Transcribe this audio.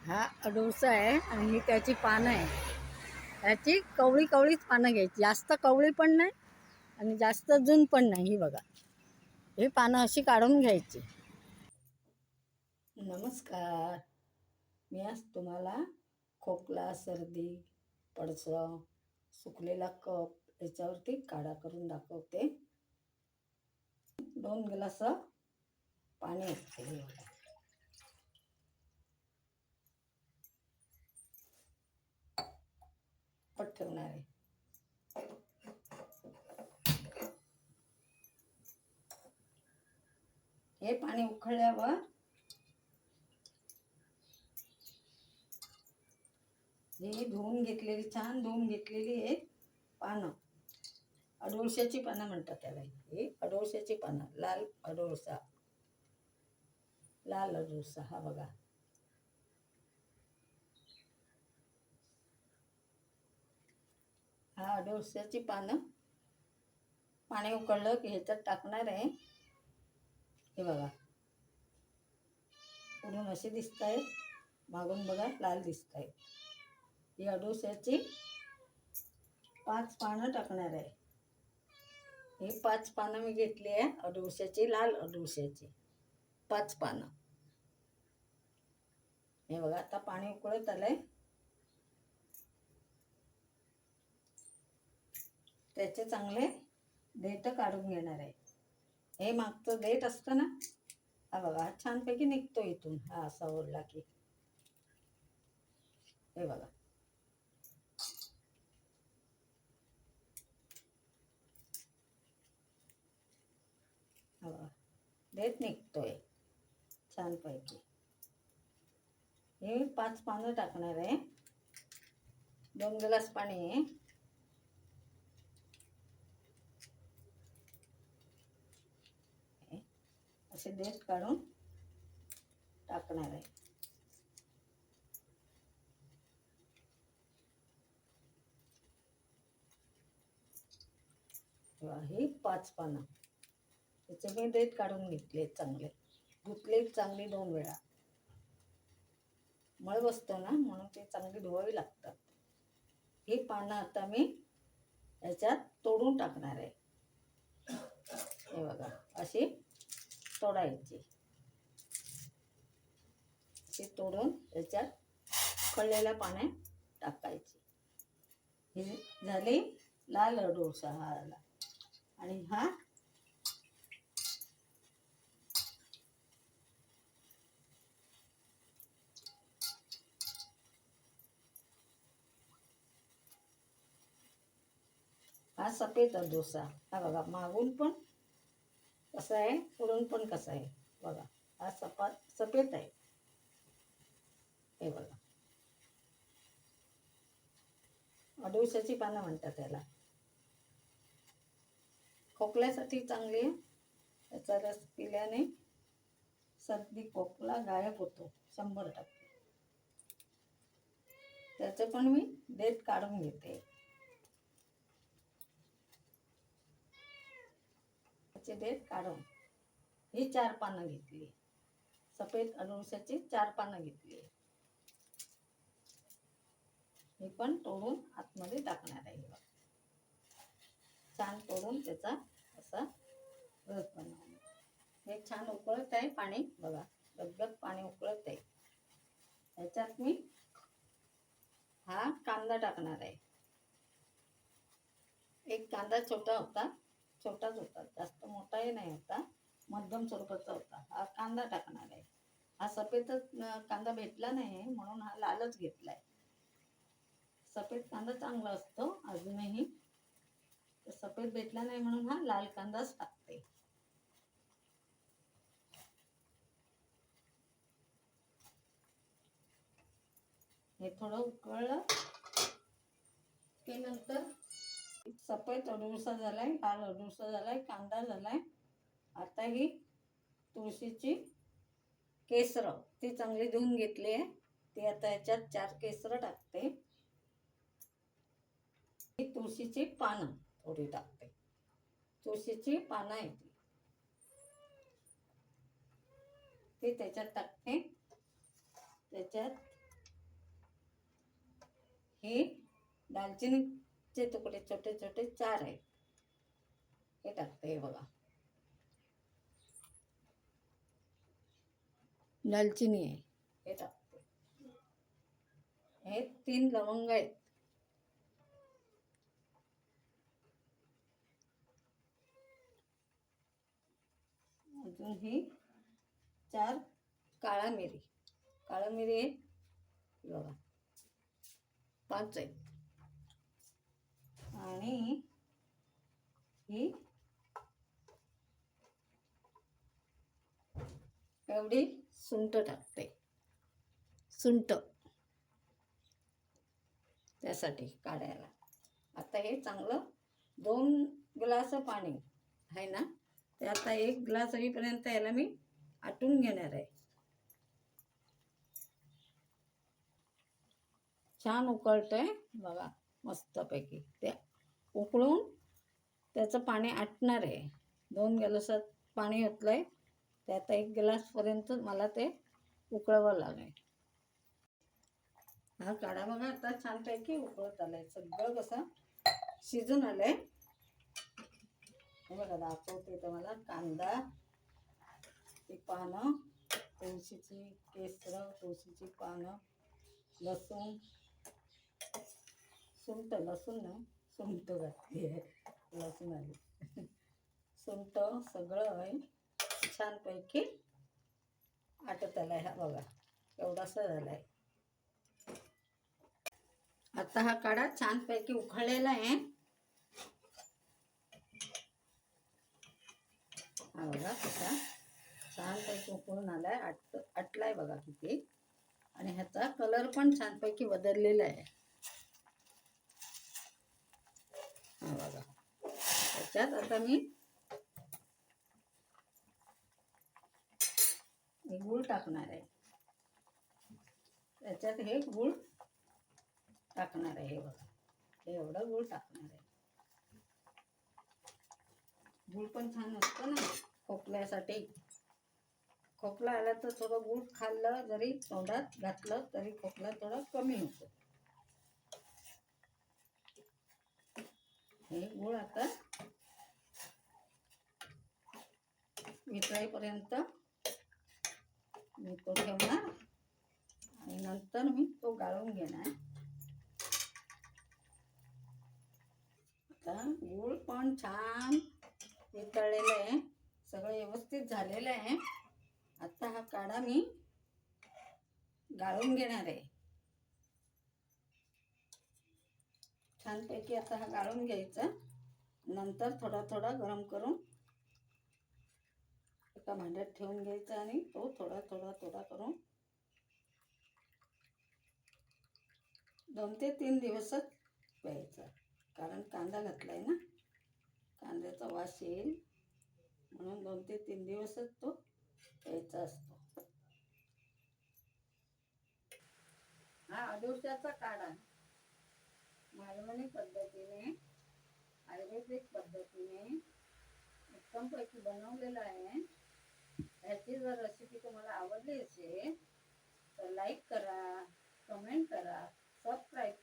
हा अडुळसा आहे आणि ही त्याची पानं आहे. ह्याची कवळी कवळीच पानं घ्यायची. जास्त कवळी पण नाही आणि जास्त जून पण नाही ही बघा. ही पानं अशी काढून घ्यायची. नमस्कार. मी आज तुम्हाला खोकला सर्दी पडसं सुकलेला कप याच्यावरती काढा करून दाखवते. दोन ग्लास पाणी असते हे ठेवणार आहे. हे पाणी उकळल्यावर ही धुवून घेतलेली छान धुवून घेतलेली आहे पानं. अडोळशाची पानं म्हणतात त्याला ही अडोळशाची पानं लाल अडोळसा. लाल अडोळसा हा बघा. हा अडोळशाची पानं. पाणी उकळलं की ह्याच्यात टाकणार आहे. हे बघा. पुढून असे दिसत आहेत मागून बघा लाल दिसत आहेत ही अडोशाची पाच पानं टाकणार आहे. ही पाच पानं मी घेतली आहे अडोश्याची लाल अडोश्याची पाच पानं. हे बघा आता पाणी उकळत आलं आहे त्याचे चांगले देठ काढून घेणार आहे. हे मागचं देठ असतं ना? हा बघा हा छानपैकी निघतो इथून. हा असा ओढला की. हे बघा. देत बघा देठ निघतोय. छानपैकी. हे पाच पानं टाकणार आहे. दोन ग्लास पाणी असे देठ काढून टाकणार आहे. तेव्हा ही पाच पानं. त्याचे मी देठ काढून घेतले चांगले. धुतले चांगली दोन वेळा. मळ बसतो ना म्हणून ते चांगली धुवावी लागतात. ही पानं आता मी याच्यात तोडून टाकणार आहे. हे बघा अशी तोडायची. ते तोडून त्याच्यात उकळलेल्या पाण्यात टाकायचे. हे झाले लाल डोसा हा आला आणि हा हा सफेद डोसा. हा बघा मागून पण कसा आहे? उडून पण कसा आहे? बघा. हा सपा सफेद आहे. हे बघा. अडुळशाची पानं म्हणतात त्याला. खोकल्यासाठी चांगली आहे. त्याचा रस पिल्याने सर्दी खोकला गायब होतो. शंभर टक्के. त्याचं पण मी डेट काढून घेते. त्याचे देठ काढून ही चार पानं घेतली. सफेद अडुळशाची चार पानं घेतली. ही पण तोडून आतमध्ये टाकणार आहे छान तोडून त्याचा असा रस बनवणार. हे छान उकळत आहे पाणी बघा. गदगद पाणी उकळत आहे. ह्याच्यात मी हा कांदा टाकणार आहे. एक कांदा छोटा होता छोटाच होता जास्त मोठाही नाही होता मध्यम स्वरूपाचा होता. हा कांदा टाकणार आहे. हा सफेदच कांदा भेटला नाही म्हणून हा लालच घेतलाय. सफेद कांदा चांगला असतो अजूनही. सफेद भेटला नाही म्हणून हा लाल कांदाच टाकते. हे थोडं उकळलं की नंतर सफेद अडुळसा झालाय लाल अडुळसा झालाय कांदा झालाय. आता ही तुळशीची केसरं ती चांगली धुवून घेतली आहे. ती आता याच्यात चार केसरं टाकते. ही तुळशीची पानं थोडी टाकते. तुळशीची पानं आहे ती. ती त्याच्यात टाकते. त्याच्यात हे दालचिनीचे तुकडे छोटे छोटे चार आहेत. हे टाकते हे बघा. दालचिनी आहे. हे टाकते. हे तीन लवंग आहेत. अजून ही चार काळा मिरी काळा मिरी आहे बघा. पाच आहेत. आणि ही एवढी सुंट टाकते. सुंट. त्यासाठी काढायला. आता हे चांगलं दोन ग्लास पाणी आहे ना ते आता एक ग्लास होईपर्यंत याला मी आटून घेणार आहे. छान उकळतंय बघा मस्तपैकी. ते उकळून त्याचं पाणी आटणार आहे. दोन ग्लासात पाणी ओतलंय. ते आता एक ग्लासपर्यंत मला ते उकळावं लागेल हा काढा बघा आता छानपैकी उकळत आलाय. सगळं कसं शिजून आलंय. बघा दाखवते तर मला कांदा ती पानं तुळशीची केसरं तुळशीची पानं लसूण. सुंट लसूण ना? सुंट घातली आहे. लसूण आली. सुंट सगळं आहे. छानपैकी आटत आला आहे हा बघा. एवढासा झाला आहे आता हा काढा छानपैकी उखळलेला आहे. हा बघा कसा छानपैकी उकळून आलाय. आट आटलाय बघा किती. आणि ह्याचा कलर पण छानपैकी बदललेला आहे. हा बघा. त्याच्यात आता मी गूळ टाकणार आहे. त्याच्यात हे गूळ टाकणार आहे हे बघा. हे एवढं गूळ टाकणार आहे. गूळ पण छान असतं ना खोकल्यासाठी. खोकला आला तर थोडं गूळ खाल्लं जरी तोंडात घातलं तरी खोकला थोडा कमी होतो. हे गूळ आता वितळेपर्यंत मी तो ठेवणार. आणि नंतर मी तो गाळून घेणार. आता गूळ पण छान वितळलेलं आहे. सगळं व्यवस्थित झालेलं आहे. आता हा काढा मी गाळून घेणार आहे. छानपैकी आता हा गाळून घ्यायचा. नंतर थोडा थोडा गरम करून एका भांड्यात ठेवून घ्यायचा आणि तो थोडा थोडा थोडा करून दोन ते तीन दिवसच प्यायचा. कारण कांदा घातलाय ना? कांद्याचा वास येईल. म्हणून दोन ते तीन दिवसच तो प्यायचा असतो. हा अडुळशाचा काढा. मालवणी पद्धतीने आयुर्वेदिक पद्धतीने उत्तमपैकी बनवलेला आहे. ह्याची जर रेसिपी तुम्हाला आवडली असेल तर लाईक करा कमेंट करा सबस्क्राईब